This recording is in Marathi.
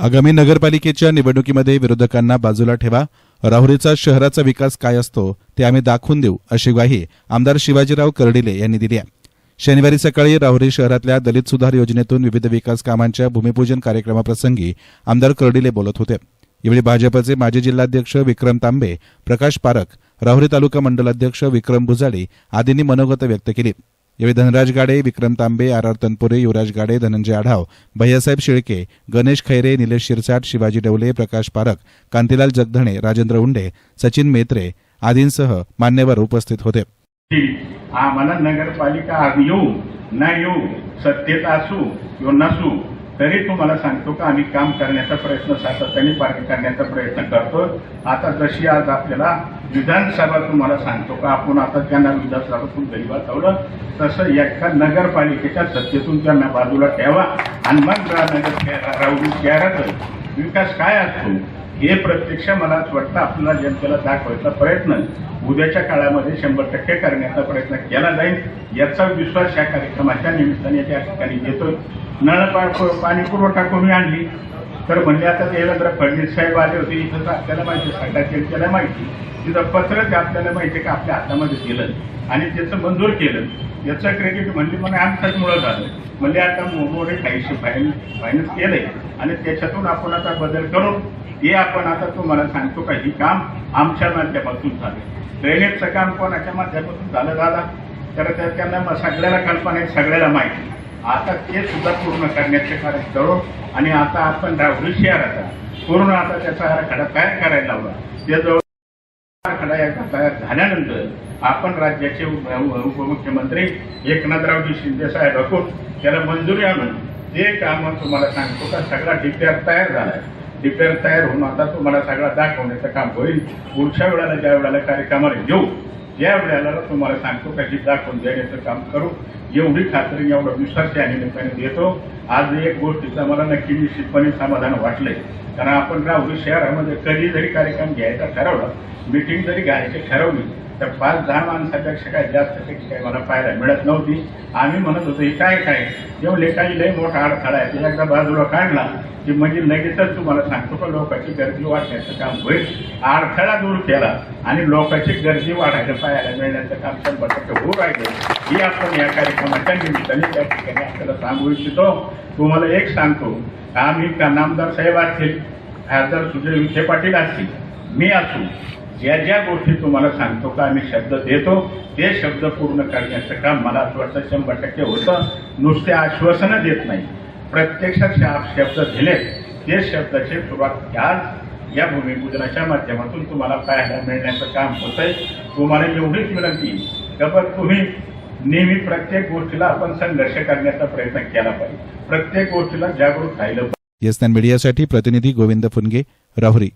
आगामी नगरपालिकेच्या निवडणुकीमध्ये विरोधकांना बाजूला ठेवा. राहुरीचा शहराचा विकास काय असतो ते आम्ही दाखवून देऊ अशी ग्वाही आमदार शिवाजीराव कर्डिले यांनी दिली आहे. शनिवारी सकाळी राहुरी शहरातल्या दलित सुधार योजनेतून विविध विकास कामांच्या भूमिपूजन कार्यक्रमाप्रसंगी आमदार कर्डिले बोलत होते. यावेळी भाजपचे माजी जिल्हाध्यक्ष विक्रम तांबे प्रकाश पारख राहुरी तालुका मंडलाध्यक्ष विक्रम भुजाडे आदींनी मनोगत व्यक्त केली. यावेळी धनराज गाडे विक्रम तांबे आर आर तनपुरे युवराज गाडे धनंजय आढाव भैयासाहेब शिळके गणेश खैरे निलेश शिरसाट शिवाजी डवले प्रकाश पारख कांतीलाल जगधणे राजेंद्र उंडे सचिन मेत्रे आदींसह मान्यवर उपस्थित होते. आम्हाला नगरपालिका येऊ न येऊ सत्तेत असू किंवा नसू तरी तुम्हाला सांगतो का आम्ही काम करण्याचा प्रयत्न सातत्याने पार करण्याचा प्रयत्न करतो आता जशी आज आपल्याला विधानसभा तुम्हाला सांगतो का आपण आता त्यांना विधानसभातून घरी वाचवलं तसं एका नगरपालिकेच्या सत्तेतून त्यांना बाजूला ठेवा. आणि मग नगर राहुरी विकास काय असतो? हे प्रत्यक्ष मला असं वाटतं आपल्याला जनतेला दाखवायचा प्रयत्न. उद्याच्या काळामध्ये शंभर टक्के करण्याचा प्रयत्न केला जाईल याचा विश्वास या कार्यक्रमाच्या निमित्ताने त्या ठिकाणी घेतो नळ पाणी पुरवठा कमी आणली? तर म्हणजे आता देवेंद्र फडणवीस साहेब आले होते इथं आपल्याला माहिती साठा जनतेला माहिती. तिथं पत्र ते आपल्याला माहिती आहे का आपल्या हातामध्ये दिलं आणि त्याचं मंजूर केलं याचं क्रेडिट म्हणजे म्हणे आमच्याच मुळं झालं. म्हणजे आता मोमोरे काहीशी फायन फायनान्स केलंय. आणि त्याच्यातून आपण आता बदल करू हे आपण आता तुम्हाला सांगतो का ही काम आमच्या माध्यमातून झालं. ड्रेनेजचं काम कोणाच्या माध्यमातून झालं दादा तर त्या- त्यांना सगळ्याला कल्पना आहे सगळ्याला माहिती. आता ते सुद्धा पूर्ण करण्याचे कार्य करू आणि आता आपण राहुरी शहराचा पूर्ण आता त्याचा आराखडा तयार करायला लावला. त्याजवळ जवळ झाल्यानंतर आपण राज्याचे उपमुख्यमंत्री एकनाथरावजी शिंदे साहेब अकून त्याला मंजुरी आणून ते काम तुम्हाला सांगतो का सगळा डिपेअर तयार झालाय. डिपेअर तयार होऊन आता तुम्हाला सगळा दाखवण्याचं काम होईल. पुढच्या वेळेला ज्या वेळेला कार्यक्रमाला येऊ त्या वेळेला तुम्हाला सांगतो का ही दाखवून देण्याचं काम करू एवढी खात्री एवढा विश्वास या निमित्ताने देतो. आज एक गोष्टीचं मला नक्की निश्चितपणे समाधान वाटलंय. कारण आपण राहुरी शहरामध्ये कधी जरी कार्यक्रम घ्यायचा ठरवला मिटिंग जरी घ्यायची ठरवली तर पाच दहा माणसापेक्षा काय जास्त काही मला पाहायला मिळत नव्हती. आम्ही म्हणत होतो हे काय काय? जेव्हा लेखाही लई मोठा अडथळा आहे. त्याच्या एकदा बाजूला काढला की म्हणजे लगेचच तुम्हाला सांगतो का लोकांची गर्दी वाढण्याचं काम होईल. अडथळा दूर केला आणि लोकांची गर्दी वाढायला पाहायला मिळण्याचं काम शंभर टक्के होऊ राहिलं. ही आपण या कार्यक्रमाच्या निमित्ताने त्या ठिकाणी आपल्याला सांगू इच्छितो. तुम्हाला एक सांगतो आम्ही का नामदार साहेब असतील खासदार सुजय विखे पाटील असतील मी असू ज्या ज्या गोष्टी तुम्हाला सांगतो का आम्ही शब्द देतो ते शब्द पूर्ण करण्याचं काम मला असं वाटतं शंभर टक्के होतं. नुसते आश्वासनं देत नाही. प्रत्यक्षात शब्द दिले ते शब्दाची सुरुवात आज या भूमिपूजनाच्या माध्यमातून तुम्हाला पाहायला मिळण्याचं काम होतंय. तुम्हाला एवढीच विनंती तर तुम्ही नेहमी प्रत्येक गोष्टीला आपण संघर्ष करण्याचा प्रयत्न केला पाहिजे. प्रत्येक गोष्टीला जागरूक राहिलं पाहिजे. येस मीडियासाठी प्रतिनिधी गोविंद फुनगे राहुरी.